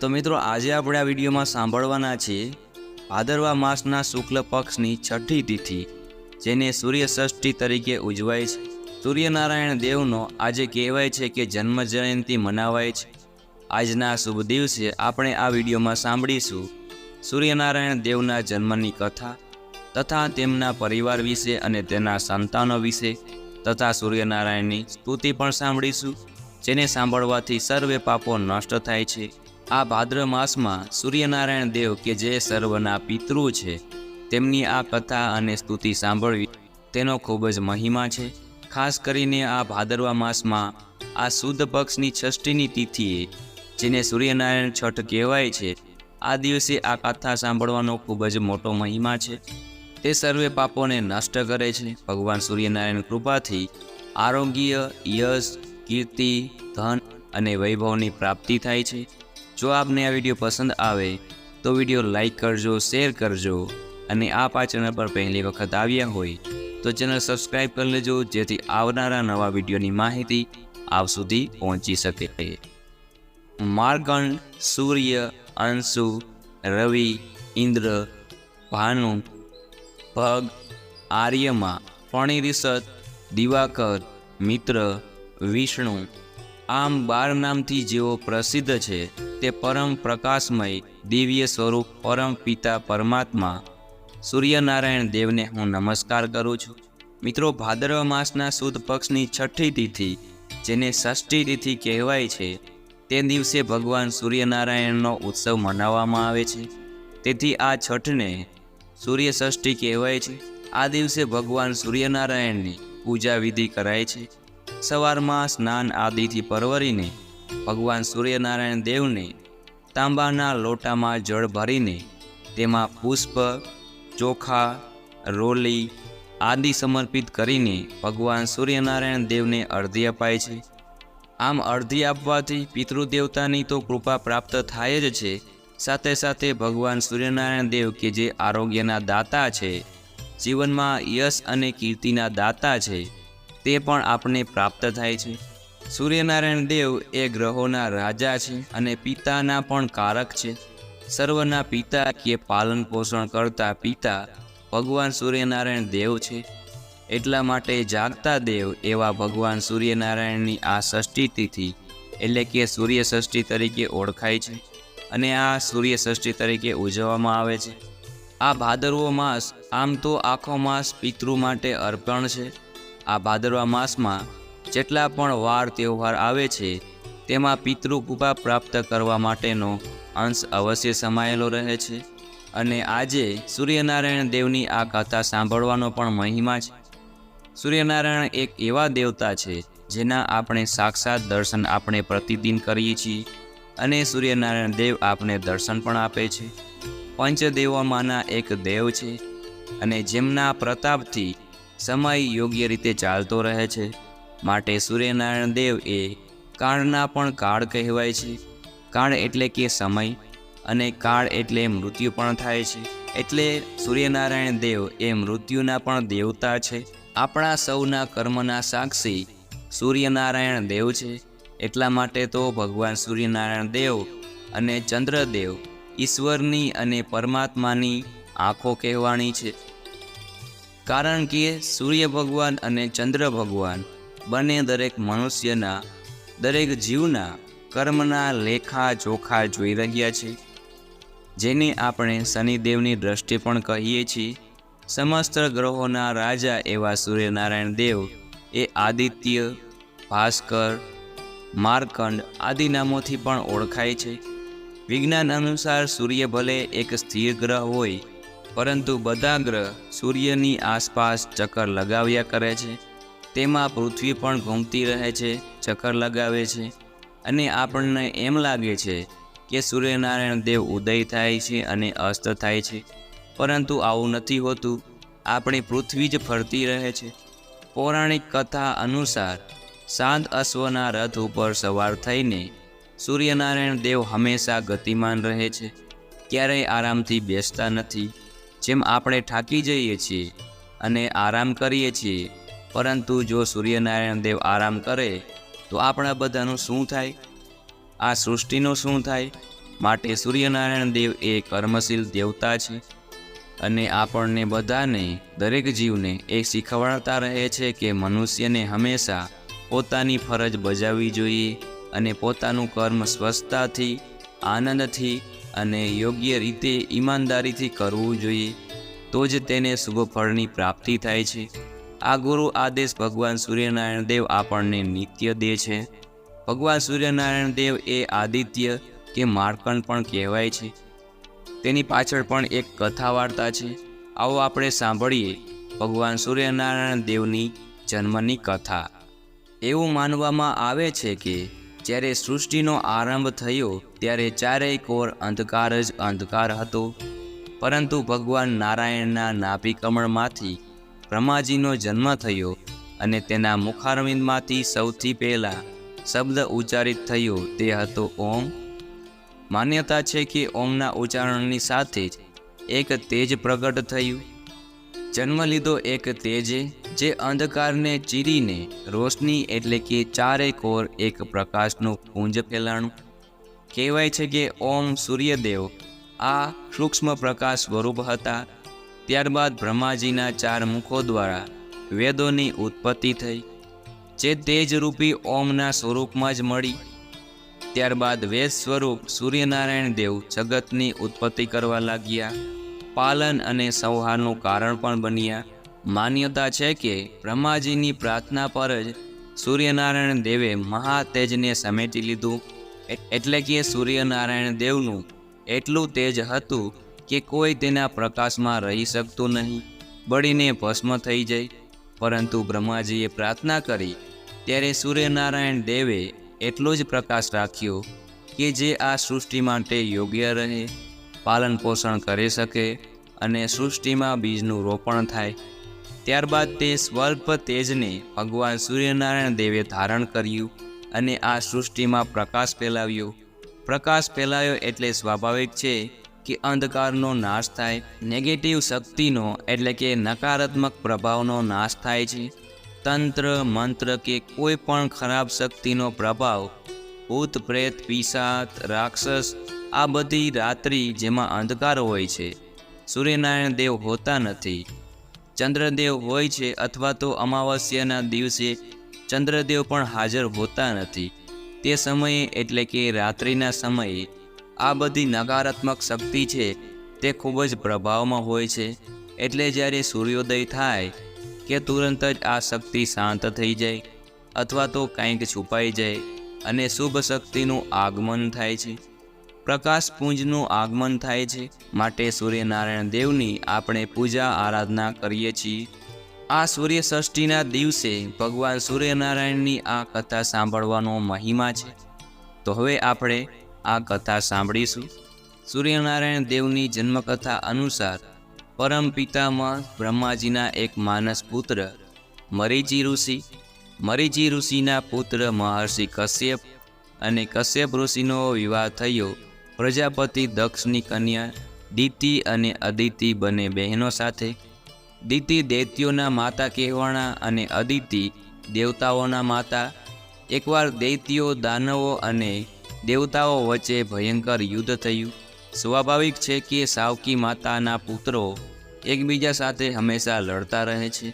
તો મિત્રો, આજે આપણે આ વિડીયોમાં સાંભળવાના છીએ ભાદરવા માસના શુક્લ પક્ષની છઠ્ઠી તિથિ, જેને સૂર્ય ષષ્ઠી તરીકે ઉજવાય છે. સૂર્યનારાયણ દેવનો આજે કહેવાય છે કે જન્મ જયંતિ મનાવાય છે. આજના શુભ દિવસે આપણે આ વિડીયોમાં સાંભળીશું સૂર્યનારાયણ દેવના જન્મની કથા તથા તેમના પરિવાર વિશે અને તેના સંતાનો વિશે તથા સૂર્યનારાયણની સ્તુતિ પણ સાંભળીશું, જેને સાંભળવાથી સર્વે પાપો નષ્ટ થાય છે. આ ભાદ્ર માસમાં સૂર્યનારાયણ દેવ કે જે સર્વના પિતૃ છે, તેમની આ કથા અને સ્તુતિ સાંભળવી તેનો ખૂબ જ મહિમા છે. ખાસ કરીને આ ભાદરવા માસમાં આ શુદ્ધ પક્ષની ષષ્ઠીની તિથિએ, જેને સૂર્યનારાયણ છઠ કહેવાય છે, આ દિવસે આ કથા સાંભળવાનો ખૂબ જ મોટો મહિમા છે. તે સર્વે પાપોને નષ્ટ કરે છે. ભગવાન સૂર્યનારાયણ કૃપાથી આરોગ્ય, યશ, કીર્તિ, ધન અને વૈભવની પ્રાપ્તિ થાય છે. જો આપને આ વીડિયો પસંદ આવે, તો વીડિયો લાઇક કરજો, શેર કરજો અને આપ આ ચેનલ પર પહેલી વખત આવ્યા હોય, તો ચેનલ સબસ્ક્રાઈબ કરી લેજો, જેથી આવનારા નવા વિડીયોની માહિતી આપ સુધી પહોંચી શકે. માર્ગંડ સૂર્ય, અંશુ, રવિ, ઇન્દ્ર, ભાનુ, ભગ, આર્યમાં ફણિરિષદ દિવાકર, મિત્ર, વિષ્ણુ, આમ બાર નામથી જેઓ પ્રસિદ્ધ છે તે પરમ પ્રકાશમય દિવ્ય સ્વરૂપ પરમ પિતા પરમાત્મા. સૂર્યનારાયણ દેવને હું નમસ્કાર કરું છું. મિત્રો, ભાદરવા માસના સુદ પક્ષની છઠ્ઠી તિથિ, જેને ષષ્ઠી તિથિ કહેવાય છે, તે દિવસે ભગવાન સૂર્યનારાયણનો ઉત્સવ મનાવવામાં આવે છે. તેથી આ છઠને સૂર્ય ષષ્ઠી કહેવાય છે. આ દિવસે ભગવાન સૂર્યનારાયણની પૂજા વિધિ કરાય છે. સવારમાં સ્નાન આદિથી પરવરીને ભગવાન સૂર્યનારાયણ દેવને તાંબાના લોટામાં જળ ભરીને તેમાં પુષ્પ, ચોખા, રોલી આદિ સમર્પિત કરીને ભગવાન સૂર્યનારાયણ દેવને અર્ધી અપાય છે. આમ અર્ધી આપવાથી પિતૃદેવતાની તો કૃપા પ્રાપ્ત થાય જ છે. સાથે સાથે ભગવાન સૂર્યનારાયણ દેવ કે જે આરોગ્યના દાતા છે, જીવનમાં યશ અને કીર્તિના દાતા છે, તે પણ આપણને પ્રાપ્ત થાય છે. સૂર્યનારાયણ દેવ એ ગ્રહોના રાજા છે અને પિતાના પણ કારક છે. સર્વના પિતા કે પાલન પોષણ કરતા પિતા ભગવાન સૂર્યનારાયણ દેવ છે. એટલા માટે જાગતા દેવ એવા ભગવાન સૂર્યનારાયણની આ ષષ્ઠી તિથિ એટલે કે સૂર્ય ષષ્ઠી તરીકે ઓળખાય છે અને આ સૂર્ય ષષ્ઠી તરીકે ઉજવવામાં આવે છે. આ ભાદરવો માસ આમ તો આખો માસ પિતૃ માટે અર્પણ છે. આ ભાદરવા માસમાં જેટલા પણ વાર તહેવાર આવે છે, તેમાં પિતૃકૃપા પ્રાપ્ત કરવા માટેનો અંશ અવશ્ય સમાયેલો રહે છે. અને આજે સૂર્યનારાયણ દેવની આ કથા સાંભળવાનો પણ મહિમા છે. સૂર્યનારાયણ એક એવા દેવતા છે, જેના આપણે સાક્ષાત દર્શન આપણે પ્રતિદિન કરીએ છીએ અને સૂર્યનારાયણ દેવ આપણે દર્શન પણ આપે છે. પંચદેવોમાંના એક દેવ છે અને જેમના પ્રતાપથી સમય યોગ્ય રીતે ચાલતો રહે છે. માટે સૂર્યનારાયણ દેવ એ કાળના પણ કાળ કહેવાય છે. કાળ એટલે કે સમય અને કાળ એટલે મૃત્યુ પણ થાય છે. એટલે સૂર્યનારાયણ દેવ એ મૃત્યુના પણ દેવતા છે. આપણા સૌના કર્મના સાક્ષી સૂર્યનારાયણ દેવ છે. એટલા માટે તો ભગવાન સૂર્યનારાયણ દેવ અને ચંદ્રદેવ ઈશ્વરની અને પરમાત્માની આંખો કહેવાણી છે. કારણ કે સૂર્ય ભગવાન અને ચંદ્ર ભગવાન બંને દરેક મનુષ્યના, દરેક જીવના કર્મના લેખા જોખા જોઈ રહ્યા છે. જેને આપણે શનિદેવની દ્રષ્ટિ પણ કહીએ છીએ. સમસ્ત ગ્રહોના રાજા એવા સૂર્યનારાયણ દેવ, એ આદિત્ય, ભાસ્કર, માર્કંડ આદિ નામોથી પણ ઓળખાય છે. વિજ્ઞાન અનુસાર સૂર્ય ભલે એક સ્થિર ગ્રહ હોય, પરંતુ બધા ગ્રહ સૂર્યની આસપાસ ચક્કર લગાવ્યા કરે છે. તેમાં પૃથ્વી પણ ઘૂમતી રહે છે, ચક્કર લગાવે છે અને આપણને એમ લાગે છે કે સૂર્યનારાયણ દેવ ઉદય થાય છે અને અસ્ત થાય છે. પરંતુ આવું નથી હોતું. આપણી પૃથ્વી જ ફરતી રહે છે. પૌરાણિક કથા અનુસાર સાત અશ્વના રથ ઉપર સવાર થઈને સૂર્યનારાયણ દેવ હંમેશા ગતિમાન રહે છે. ક્યારેય આરામથી બેસતા નથી. જેમ આપણે થાકી જઈએ છીએ અને આરામ કરીએ છીએ પરંતુ જો સૂર્યનારાયણ દેવ આરામ કરે, તો આપણા બધાનું શું થાય? આ સૃષ્ટિનું શું થાય? માટે સૂર્યનારાયણ દેવ એ કર્મશીલ દેવતા છે અને આપણને બધાને, દરેક જીવને એ શીખવાડતા રહે છે કે મનુષ્યને હંમેશા પોતાની ફરજ બજાવવી જોઈએ અને પોતાનું કર્મ સ્વસ્થતાથી આનંદથી અને યોગ્ય રીતે ઈમાનદારીથી કરવું જોઈએ. તો જ તેને શુભ ફળની પ્રાપ્તિ થાય છે. આ ગુરુ આદેશ ભગવાન સૂર્યનારાયણ દેવ આપણને નિત્ય દે છે. ભગવાન સૂર્યનારાયણ દેવ એ આદિત્ય કે માર્કણ પણ કહેવાય છે. તેની પાછળ પણ એક કથા વાર્તા છે. આવો આપણે સાંભળીએ ભગવાન સૂર્યનારાયણ દેવની જન્મની કથા. એવું માનવામાં આવે છે કે જ્યારે સૃષ્ટિનો આરંભ થયો ત્યારે ચારેય કોર અંધકાર જ અંધકાર હતો. પરંતુ ભગવાન નારાયણના નાભિકમળમાંથી બ્રહ્માજીનો જન્મ થયો અને તેના મુખારવિંદમાંથી સૌથી પહેલાં શબ્દ ઉચ્ચારિત થયો તે હતો ઓમ. માન્યતા છે કે ઓમના ઉચ્ચારણની સાથે જ એક તેજ પ્રગટ થયું. જન્મ લીધો એક તેજે જે અંધકારને ચીરીને રોશની એટલે કે ચારે કોર એક પ્રકાશનું પુંજ ફેલાણું. કહેવાય છે કે ઓમ સૂર્યદેવ આ સૂક્ષ્મ પ્રકાશ સ્વરૂપ હતા ત્યારબાદ બ્રહ્માજીના ચાર મુખો દ્વારા વેદોની ઉત્પત્તિ થઈ, જે તેજરૂપી ઓમના સ્વરૂપમાં જ મળી. ત્યારબાદ વેદ સ્વરૂપ સૂર્યનારાયણ દેવ જગતની ઉત્પત્તિ કરવા લાગ્યા. પાલન અને સંહારનું કારણ પણ બન્યા. માન્યતા છે કે બ્રહ્માજીની પ્રાર્થના પર જ સૂર્યનારાયણ દેવે મહાતેજને સમેટી લીધું. એટલે કે સૂર્યનારાયણ દેવનું એટલું તેજ હતું કે કોઈ તેના પ્રકાશમાં રહી શકતું નહીં. બળીને ભસ્મ થઈ જાય. પરંતુ બ્રહ્માજીએ પ્રાર્થના કરી. ત્યારે સૂર્યનારાયણ દેવે એટલો જ પ્રકાશ રાખ્યો કે જે આ સૃષ્ટિ માટે યોગ્ય રહે, પાલન પોષણ કરી શકે અને સૃષ્ટિમાં બીજનું રોપણ થાય. ત્યારબાદ તે સ્વલ્પ તેજને ભગવાન સૂર્યનારાયણ દેવે ધારણ કર્યું અને આ સૃષ્ટિમાં પ્રકાશ ફેલાવ્યો. પ્રકાશ ફેલાયો એટલે સ્વાભાવિક છે કે અંધકારનો નાશ થાય નેગેટિવ શક્તિનો એટલે કે નકારાત્મક પ્રભાવનો નાશ થાય છે. તંત્ર, મંત્ર કે કોઈ પણ ખરાબ શક્તિનો પ્રભાવ, ભૂત, પ્રેત, પિશાચ, રાક્ષસ, આ બધી રાત્રિ જેમાં અંધકાર હોય છે. સૂર્યનારાયણ દેવ હોતા નથી. ચંદ્રદેવ હોય છે અથવા તો અમાવસ્યાના દિવસે ચંદ્રદેવ પણ હાજર હોતા નથી. તે સમયે એટલે કે રાત્રિના સમયે આ બધી નકારાત્મક શક્તિ છે તે ખૂબ જ પ્રભાવમાં હોય છે. એટલે જ્યારે સૂર્યોદય થાય કે તુરંત જ આ શક્તિ શાંત થઈ જાય અથવા તો કંઈક છુપાઈ જાય અને શુભ શક્તિનું આગમન થાય છે. પ્રકાશ પુંજનું આગમન થાય છે માટે સૂર્યનારાયણ દેવની આપણે પૂજા આરાધના કરીએ છીએ. આ સૂર્યષષ્ઠીના દિવસે ભગવાન સૂર્યનારાયણની આ કથા સાંભળવાનો મહિમા છે. તો હવે આપણે આ કથા સાંભળીશું. સૂર્યનારાયણ દેવની જન્મકથા અનુસાર, પરમ પિતામાં બ્રહ્માજીના એક માનસ પુત્ર મરીચી ઋષિ મરીચી ઋષિના પુત્ર મહર્ષિ કશ્યપ અને કશ્યપ ઋષિનો વિવાહ થયો. પ્રજાપતિ દક્ષની કન્યા દિતિ અને અદિતિ બંને બહેનો સાથે. દિતિ દૈત્યોના માતા કહેવાણા અને અદિતિ દેવતાઓના માતા. એકવાર દૈત્યો દાનવો અને દેવતાઓ વચ્ચે ભયંકર યુદ્ધ થયું. સ્વાભાવિક છે કે સાવકી માતાના પુત્રો એકબીજા સાથે હંમેશા લડતા રહે છે.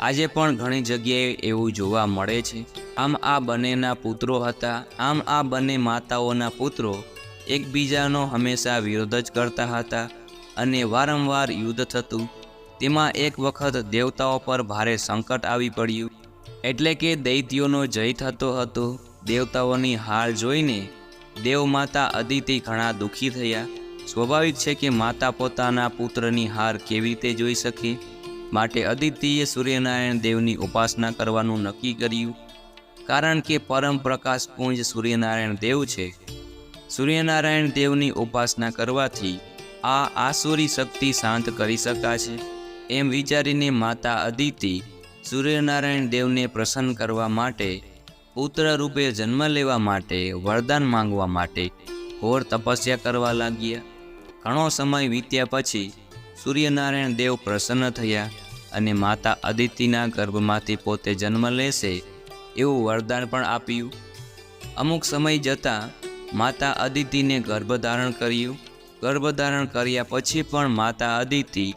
આજે પણ ઘણી જગ્યાએ એવું જોવા મળે છે. આમ આ બંનેના પુત્રો હતા. આમ આ બંને માતાઓના પુત્રો એકબીજાનો હંમેશા વિરોધ જ કરતા હતા અને વારંવાર યુદ્ધ થતું. તેમાં એક વખત દેવતાઓ પર ભારે સંકટ આવી પડ્યું. એટલે કે દૈત્યોનો જય થતો હતો. દેવતાઓની હાર જોઈને દેવમાતા અદિતિ ઘણા દુઃખી થયા. સ્વાભાવિક છે કે માતા પોતાના પુત્રની હાર કેવી રીતે જોઈ શકે? માટે અદિતિએ સૂર્યનારાયણ દેવની ઉપાસના કરવાનું નક્કી કર્યું. કારણ કે પરમ પ્રકાશ પુંજ સૂર્યનારાયણ દેવ છે. સૂર્યનારાયણ દેવની ઉપાસના કરવાથી આ આસુરી શક્તિ શાંત કરી શકાશે. એમ વિચારીને માતા અદિતિ સૂર્યનારાયણ દેવને પ્રસન્ન કરવા માટે પુત્ર રૂપે જન્મ લેવા માટે, વરદાન માંગવા માટે ઘોર તપસ્યા કરવા લાગ્યા. ઘણો સમય વીત્યા પછી સૂર્યનારાયણ દેવ પ્રસન્ન થયા અને માતા અદિતિના ગર્ભમાંથી પોતે જન્મ લેશે એવું વરદાન પણ આપ્યું. અમુક સમય જતાં માતા અદિતિને ગર્ભધારણ કર્યું. ગર્ભધારણ કર્યા પછી પણ માતા અદિતિ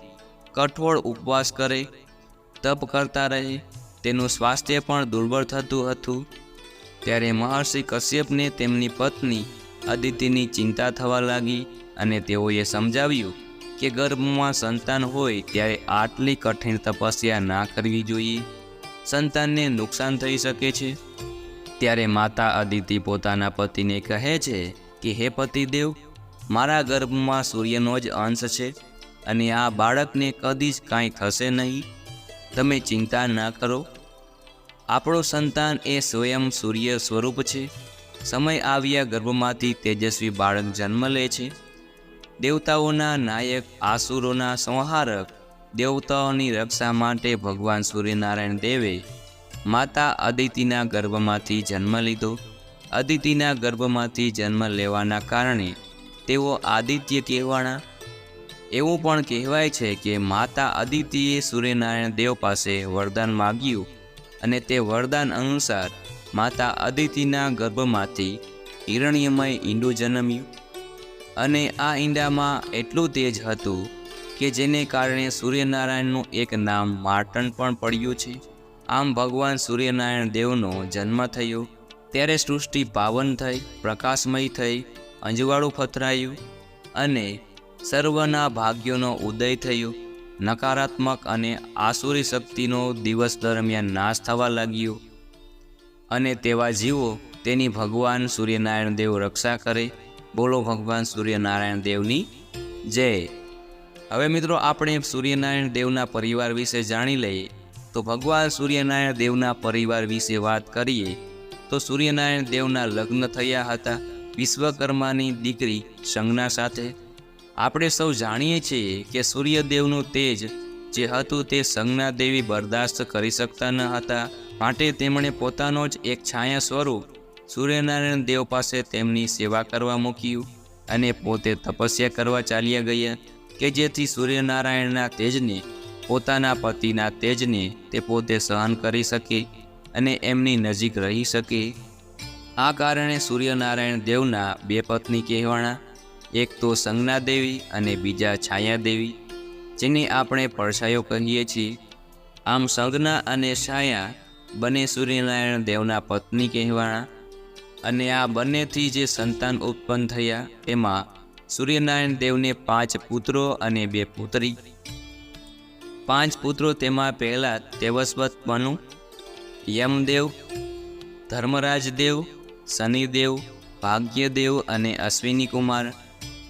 કઠોળ ઉપવાસ કરે, તપ કરતા રહે. તેનું સ્વાસ્થ્ય પણ દુર્બળ થતું હતું. ત્યારે મહર્ષિ કશ્યપને તેમની પત્ની અદિતિની ચિંતા થવા લાગી અને તેઓએ સમજાવ્યું કે ગર્ભમાં સંતાન હોય ત્યારે આટલી કઠિન તપસ્યા ના કરવી જોઈએ. સંતાનને નુકસાન થઈ શકે છે. ત્યારે માતા અદિતિ પોતાના પતિને કહે છે કે, હે પતિદેવ, મારા ગર્ભમાં સૂર્યનો જ અંશ છે અને આ બાળકને કદી જ કાંઈ થશે નહીં. તમે ચિંતા ના કરો. આપણું સંતાન એ સ્વયં સૂર્ય સ્વરૂપ છે. સમય આવ્યા ગર્ભમાંથી તેજસ્વી બાળક જન્મ લે છે. દેવતાઓના નાયક, આસુરોના સંહારક, દેવતાઓની રક્ષા માટે ભગવાન સૂર્યનારાયણ દેવે માતા અદિતિના ગર્ભમાંથી જન્મ લીધો. અદિતિના ગર્ભમાંથી જન્મ લેવાના કારણે તેઓ આદિત્ય કહેવાણા. એવું પણ કહેવાય છે કે માતા અદિતિએ સૂર્યનારાયણ દેવ પાસે વરદાન માગ્યું. અને તે વરદાન અનુસાર માતા અદિતિના ગર્ભમાંથી હિરણ્યમય ઈંડું જન્મ્યું. અને આ ઈંડામાં એટલું તેજ હતું કે જેને કારણે સૂર્યનારાયણનું એક નામ માર્ટન પણ પડ્યું છે. આમ ભગવાન સૂર્યનારાયણ દેવનો જન્મ થયો. ત્યારે સૃષ્ટિ પાવન થઈ, પ્રકાશમય થઈ, અંજવાળું ફથરાયું અને સર્વના ભાગ્યોનો ઉદય થયો. નકારાત્મક અને આસુરી શક્તિનો દિવસ દરમિયાન નાશ થવા લાગ્યો. અને તેવા જીવો તેની ભગવાન સૂર્યનારાયણ દેવ રક્ષા કરે. બોલો ભગવાન સૂર્યનારાયણ દેવની જય. હવે મિત્રો આપણે સૂર્યનારાયણ દેવના પરિવાર વિશે જાણી લઈએ. તો ભગવાન સૂર્યનારાયણ દેવના પરિવાર વિશે વાત કરીએ. તો સૂર્યનારાયણ દેવના લગ્ન થયા હતા. વિશ્વકર્માની દીકરી સંજ્ઞા સાથે આપણે સૌ જાણીએ છીએ કે સૂર્યદેવનું તેજ જે હતું તે સંજ્ઞા દેવી બરદાસ્ત કરી શકતા ન હતા. માટે તેમણે પોતાનો જ એક છાયા સ્વરૂપ સૂર્યનારાયણ દેવ પાસે તેમની સેવા કરવા મૂક્યું અને પોતે તપસ્યા કરવા ચાલ્યા ગયા કે જેથી સૂર્યનારાયણના તેજને, પોતાના પતિના તેજને તે પોતે સહન કરી શકે અને એમની નજીક રહી શકે. આ કારણે સૂર્યનારાયણ દેવના બે પત્ની કહેવાણા એક તો સંજ્ઞા દેવી અને બીજા છાયા દેવી, જેને આપણે પડછાયો કહીએ છીએ. આમ સંજ્ઞા અને છાયા બંને સૂર્યનારાયણ દેવના પત્ની કહેવાણા અને આ બંનેથી જે સંતાન ઉત્પન્ન થયા તેમાં સૂર્યનારાયણ દેવને પાંચ પુત્રો અને બે પુત્રી. પાંચ પુત્રો તેમાં પહેલાં તેવસ્વત બનુ, યમદેવ ધર્મરાજદેવ શનિદેવ, ભાગ્યદેવ અને અશ્વિની કુમાર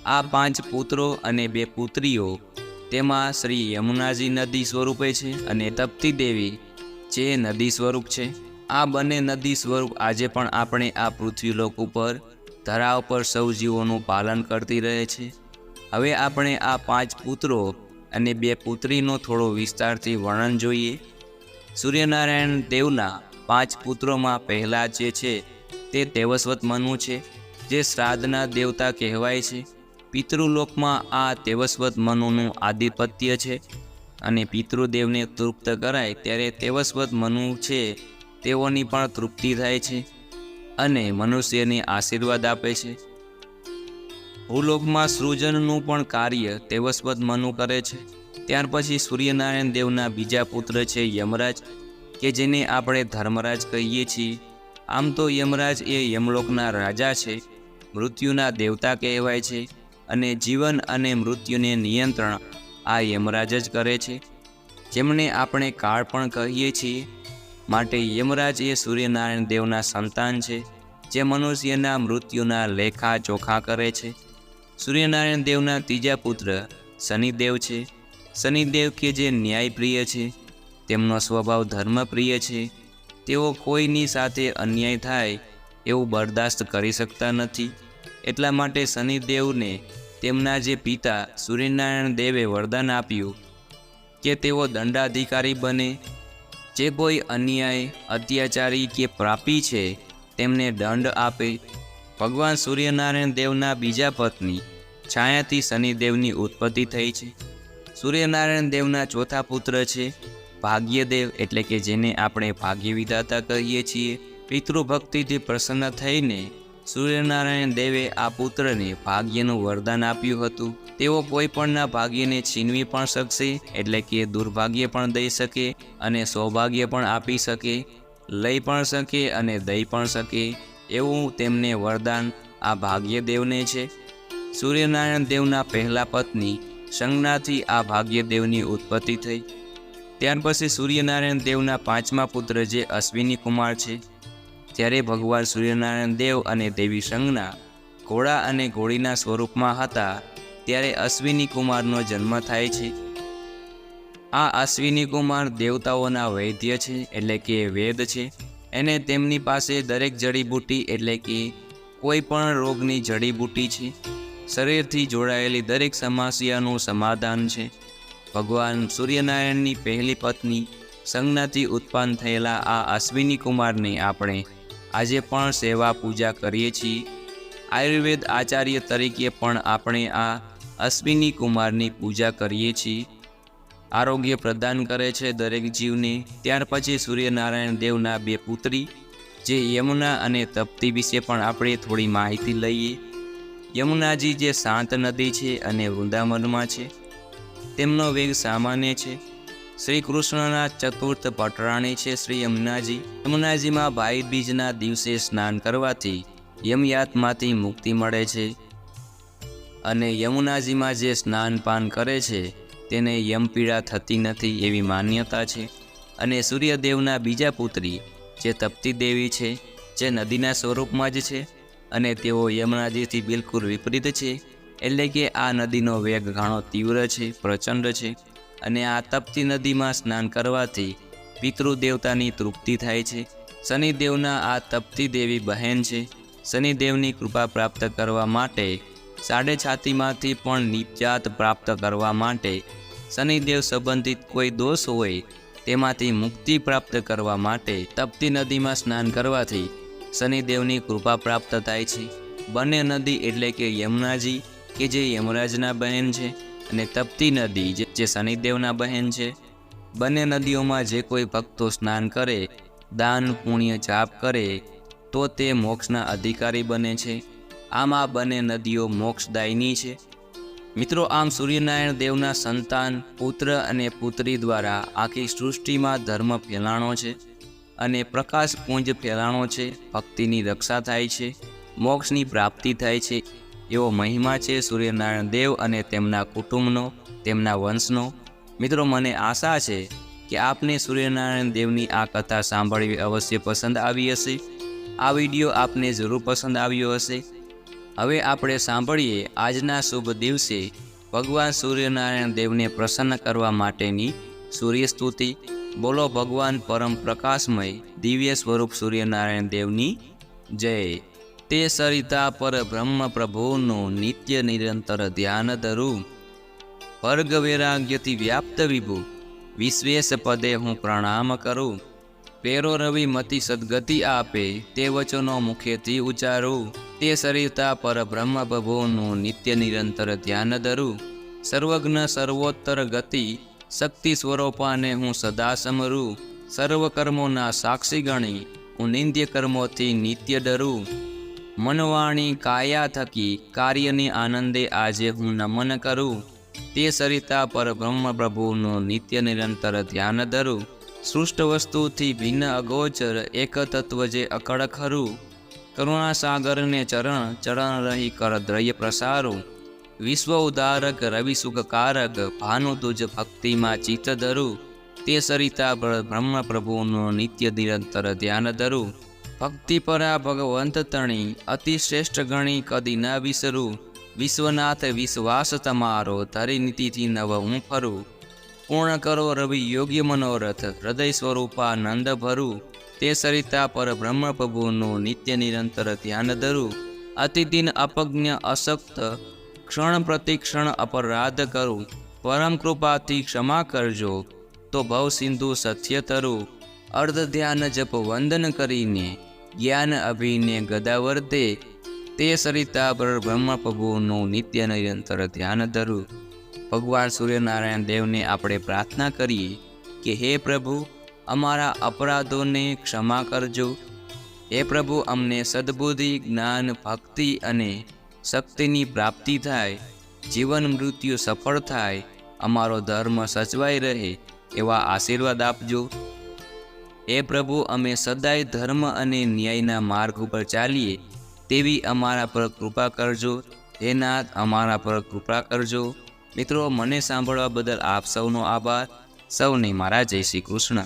આ પાંચ પુત્રો અને બે પુત્રીઓ તેમાં શ્રી યમુનાજી નદી સ્વરૂપે છે અને તપ્તી દેવી જે નદી સ્વરૂપ છે. આ બંને નદી સ્વરૂપ આજે પણ આપણે આ પૃથ્વીલોક ઉપર ધરાવ પર સૌ જીવોનું પાલન કરતી રહે છે. હવે આપણે આ પાંચ પુત્રો અને બે પુત્રીનો થોડો વિસ્તારથી વર્ણન જોઈએ. સૂર્યનારાયણ દેવના પાંચ પુત્રોમાં પહેલા જે છે તે દેવસ્વત મનુ છે, જે શ્રાદ્ધના દેવતા કહેવાય છે. પિતૃલોકમાં આ તેવસ્વત મનુનું આધિપત્ય છે અને પિતૃદેવને તૃપ્ત કરાય ત્યારે તેવસ્વત મનુ છે તેઓની પણ તૃપ્તિ થાય છે અને મનુષ્યને આશીર્વાદ આપે છે. ભૂલોકમાં સૃજનનું પણ કાર્ય તેવસ્વત મનુ કરે છે. ત્યાર પછી સૂર્યનારાયણ દેવના બીજા પુત્ર છે યમરાજ, કે જેને આપણે ધર્મરાજ કહીએ છીએ. આમ તો યમરાજ એ યમલોકના રાજા છે, મૃત્યુના દેવતા કહેવાય છે. અને જીવન અને મૃત્યુને નિયંત્રણ આ યમરાજ જ કરે છે. જેમને આપણે કાળ પણ કહીએ છીએ. માટે યમરાજ એ સૂર્યનારાયણ દેવના સંતાન છે, જે મનુષ્યના મૃત્યુના લેખા ચોખા કરે છે. સૂર્યનારાયણ દેવના ત્રીજા પુત્ર શનિદેવ છે. શનિદેવ કે જે ન્યાયપ્રિય છે, તેમનો સ્વભાવ ધર્મપ્રિય છે. તેઓ કોઈની સાથે અન્યાય થાય એવું બરદાસ્ત કરી શકતા નથી. એટલા માટે શનિદેવને તેમના જે પિતા સૂર્યનારાયણ દેવે વરદાન આપ્યું કે તેઓ દંડાધિકારી બને. જે કોઈ અન્યાય, અત્યાચારી કે પ્રાપી છે, તેમને દંડ આપે. ભગવાન સૂર્યનારાયણ દેવના બીજા પત્ની છાયાથી શનિદેવની ઉત્પત્તિ થઈ છે. સૂર્યનારાયણ દેવના ચોથા પુત્ર છે ભાગ્યદેવ, એટલે કે જેને આપણે ભાગ્ય વિધાતા કહીએ છીએ. પિતૃભક્તિથી પ્રસન્ન થઈને સૂર્યનારાયણ દેવે આ પુત્રને ભાગ્યનું વરદાન આપ્યું હતું. તેઓ કોઈ પણના ભાગ્યને છીનવી પણ શકશે, એટલે કે દુર્ભાગ્ય પણ દઈ શકે અને સૌભાગ્ય પણ આપી શકે, લઈ પણ શકે અને દઈ પણ શકે. એવું તેમને વરદાન આ ભાગ્યદેવને છે. સૂર્યનારાયણ દેવના પહેલા પત્ની સંજ્ઞાથી આ ભાગ્યદેવની ઉત્પત્તિ થઈ. ત્યાર પછી સૂર્યનારાયણ દેવના પાંચમા પુત્ર જે અશ્વિની કુમાર છે ત્યારે ભગવાન સૂર્યનારાયણ દેવ અને દેવી સંજ્ઞા ઘોડા અને ઘોડીના સ્વરૂપમાં હતા. ત્યારે અશ્વિની કુમારનો જન્મ થાય છે. આ અશ્વિની કુમાર દેવતાઓના વૈદ્ય છે, એટલે કે વેદ છે. એને તેમની પાસે દરેક જડીબૂટી એટલે કે કોઈ પણ રોગની જડીબૂટી છે. શરીરથી જોડાયેલી દરેક સમસ્યાનું સમાધાન છે. ભગવાન સૂર્યનારાયણની પહેલી પત્ની સંજ્ઞાથી ઉત્પન્ન થયેલા આ અશ્વિની કુમારને આપણે આજે પણ સેવા પૂજા કરીએ છીએ. આયુર્વેદ આચાર્ય તરીકે પણ આપણે આ અશ્વિની કુમારની પૂજા કરીએ છીએ. આરોગ્ય પ્રદાન કરે છે દરેક જીવને. ત્યાર પછી સૂર્યનારાયણ દેવના બે પુત્રી, જે યમુના અને તપ્તી વિશે પણ આપણે થોડી માહિતી લઈએ. યમુનાજી જે શાંત નદી છે અને વૃંદાવનમાં છે. તેમનો વેગ સામાન્ય છે. શ્રી કૃષ્ણના ચતુર્થ પટરાણી છે શ્રી યમુનાજી. યમુનાજીમાં ભાઈ બીજના દિવસે સ્નાન કરવાથી યમયાતમાંથી મુક્તિ મળે છે. અને યમુનાજીમાં જે સ્નાન પાન કરે છે, તેને યમપીડા થતી નથી એવી માન્યતા છે. અને સૂર્યદેવના બીજા પુત્રી, જે તપ્તી દેવી છે, જે નદીના સ્વરૂપમાં જ છે અને તેઓ યમુનાજીથી બિલકુલ વિપરીત છે. એટલે કે આ નદીનો વેગ ઘણો તીવ્ર છે, પ્રચંડ છે. અને આ તપતી નદીમાં સ્નાન કરવાથી પિતૃદેવતાની તૃપ્તિ થાય છે. શનિદેવના આ તપતી દેવી બહેન છે. શનિદેવની કૃપા પ્રાપ્ત કરવા માટે સાડે છાતીમાંથી પણ નિજાત પ્રાપ્ત કરવા માટે શનિદેવ સંબંધિત કોઈ દોષ હોય તેમાંથી મુક્તિ પ્રાપ્ત કરવા માટે તપતી નદીમાં સ્નાન કરવાથી શનિદેવની કૃપા પ્રાપ્ત થાય છે. બંને નદી એટલે કે યમુનાજી, કે જે યમરાજના બહેન છે. અને તપતી નદી જે શનિદેવના બહેન છે. બંને નદીઓમાં જે કોઈ ભક્તો સ્નાન કરે, દાન, પુણ્ય, જાપ કરે, તો તે મોક્ષના અધિકારી બને છે. આમ આ બંને નદીઓ મોક્ષદાયની છે. મિત્રો, આમ સૂર્યનારાયણ દેવના સંતાન, પુત્ર અને પુત્રી દ્વારા આખી સૃષ્ટિમાં ધર્મ ફેલાણો છે અને પ્રકાશ પુંજ ફેલાણો છે. ભક્તિની રક્ષા થાય છે. મોક્ષની પ્રાપ્તિ થાય છે. એવો મહિમા છે સૂર્યનારાયણ દેવ અને તેમના કુટુંબનો, તેમના વંશનો. મિત્રો, મને આશા છે કે આપને સૂર્યનારાયણ દેવની આ કથા સાંભળવી અવશ્ય પસંદ આવી હશે. આ વીડિયો આપને જરૂર પસંદ આવ્યો હશે. હવે આપણે સાંભળીએ આજના શુભ દિવસે ભગવાન સૂર્યનારાયણ દેવને પ્રસન્ન કરવા માટેની સૂર્ય સ્તુતિ. બોલો ભગવાન પરમ પ્રકાશમય દિવ્ય સ્વરૂપ સૂર્યનારાયણ દેવની જય. તે સરિતા પર બ્રહ્મ પ્રભુનું નિત્ય નિરંતર ધ્યાન ધરું. વર્ગ વૈરાગ્યથી વ્યાપ્ત વિભુ, વિશ્વેશ પદે હું પ્રણામ કરું. પેરો રવિ મતિ સદગતિ આપે, તે વચનો મુખેથી ઉચ્ચારું. તે સરિતા પર બ્રહ્મ પ્રભુનું નિત્ય નિરંતર ધ્યાન ધરું. સર્વજ્ઞ સર્વોત્તર ગતિ, શક્તિ સ્વરૂપાને હું સદા સમરું. સર્વ કર્મોના સાક્ષી ગણી, હું નિંદ્ય કર્મોથી નિત્ય ડરું. મનવાણી કાયા થકી કાર્યને આનંદે આજે હું નમન કરું. તે સરિતા પર બ્રહ્મ પ્રભુનું નિત્ય નિરંતર ધ્યાન ધરું. સૃષ્ટ વસ્તુથી ભિન્ન અગોચર એક તત્વ જે અકળ ખરું. કરુણાસાગરને ચરણ ચરણ રહી કર દ્રય પ્રસારું. વિશ્વ ઉદારક રવિ સુખકારક ભાનુ તુજ ભક્તિમાં ચિત્ત ધરું. તે સરિતા પર બ્રહ્મ પ્રભુનું નિત્ય નિરંતર ધ્યાન ધરું. ભક્તિ પરા ભગવંત તણી, અતિ શ્રેષ્ઠ ગણી કદી ન વિસરું. વિશ્વનાથ વિશ્વાસ તમારો, ધરી નીતિથી નવ હું ફરું. પૂર્ણ કરો રવિ યોગ્ય મનોરથ, હૃદય સ્વરૂપા નંદ ભરું. તે સરિતા પર બ્રહ્મ પ્રભુનું નિત્ય નિરંતર ધ્યાન ધરું. અતિદિન અપજ્ઞ અશક્ત, ક્ષણ પ્રતિક્ષણ અપરાધ કરું. પરમ કૃપાથી ક્ષમા કરજો, તો ભવ સિંધુ સત્ય તરું. અર્ધ ધ્યાન જપ વંદન કરીને જ્ઞાન અભિને ગદાવર્તે તે સરિતા પર બ્રહ્મ પ્રભુનું નિત્ય નિરંતર ધ્યાન ધરું. ભગવાન સૂર્યનારાયણ દેવને આપણે પ્રાર્થના કરીએ કે, હે પ્રભુ, અમારા અપરાધોને ક્ષમા કરજો. હે પ્રભુ, અમને સદબુદ્ધિ, જ્ઞાન, ભક્તિ અને શક્તિની પ્રાપ્તિ થાય. જીવન મૃત્યુ સફળ થાય. અમારો ધર્મ સચવાઈ રહે, એવા આશીર્વાદ આપજો. એ પ્રભુ, અમે સદાય ધર્મ અને ન્યાયના માર્ગ ઉપર ચાલીએ, તેવી અમારા પર કૃપા કરજો. હે નાથ, અમારા પર કૃપા કરજો. મિત્રો, મને સાંભળવા બદલ આપ સૌનો આભાર. સૌને મારા જય શ્રી કૃષ્ણ.